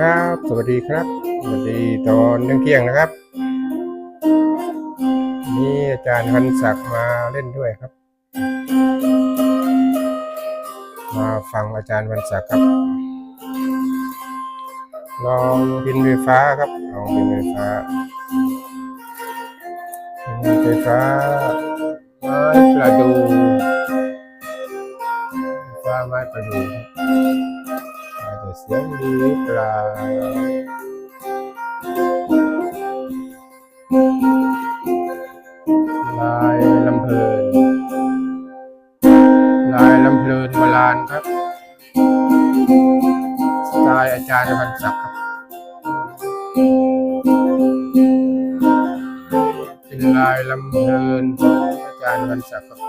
ครับ สวัสดีครับ สวัสดีตอนเที่ยงนะครับ นี่อาจารย์พันศักดิ์มาเล่นด้วยครับ มาฟังอาจารย์พันศักดิ์ครับ ลองบินไฟฟ้าครับลองบินไฟฟ้าบินไฟฟ้าไม้ประดูไฟฟ้าไม้ประดูครับ เสียงดีหรือเปลาลายลำเพลิน ลายลำเพลินโบราณครับ สไตล์อาจารย์พันศักดิ์ครับ เป็นลายลำเพลินองอาจารย์พันศักดิ์ครับ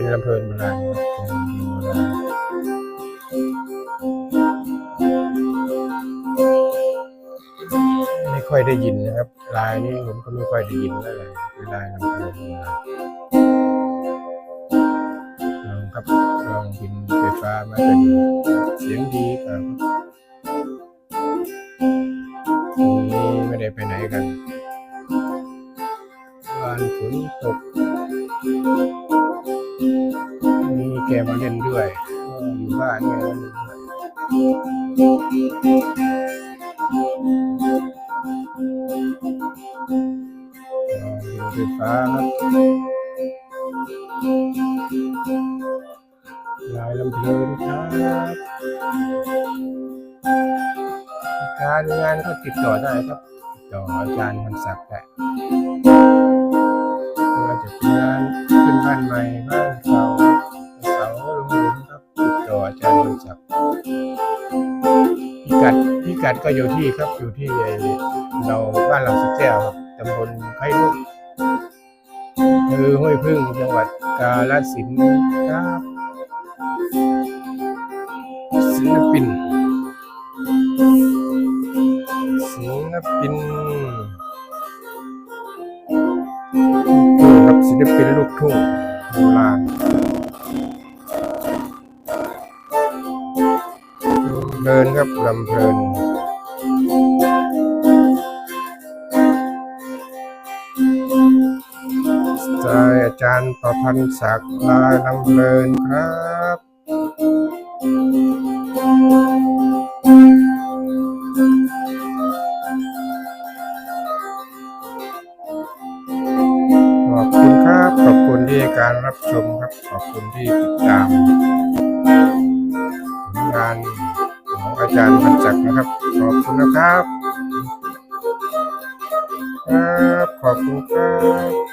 เป็นลำเพลินโบราณไม่ค่อยได้ยินนะครับ ลายนี้ผมก็ไม่ค่อยได้ยินเท่าไหร่เป็นลายลำเพลินโบราณลองครับลองบินไฟฟ้ามาจะดูเสียงดีครับนี่ไม่ได้ไปไหนกันวันฝนตก แกมาเล่นด้วยอยู่บ้านเนี่ยมาเล่นด้วยองบินไฟฟ้าครับลายลำเพลินครับการงานก็ติดต่อได้ครับ ติดต่ออาจารย์พันศักดิ์ได้ไม่ว่าจะเป็นงานขึ้นบ้านใหม่บ้าน อาจารย์พันศักดิ์พิกัดพิกัดก็อยู่ที่ครับอยู่ที่เราบ้านเราสะแก้วครับตำบลไผ่ลุกคือห้วยพึ่งจังหวัดกาฬสินธุ์ครับศิลปินศิลปินครับศิลปินลูกทุ่งโบราณ เดินครับลำเพลินสไตล์อาจารย์ประพันธ์ศักดิ์ลายลำเพลินครับขอบคุณครับ ขอบคุณที่การรับชมครับ ขอบคุณที่ติดตาม งาน ของอาจารย์พันจักรนะครับ ขอบคุณนะครับ ครับ ขอบคุณครับ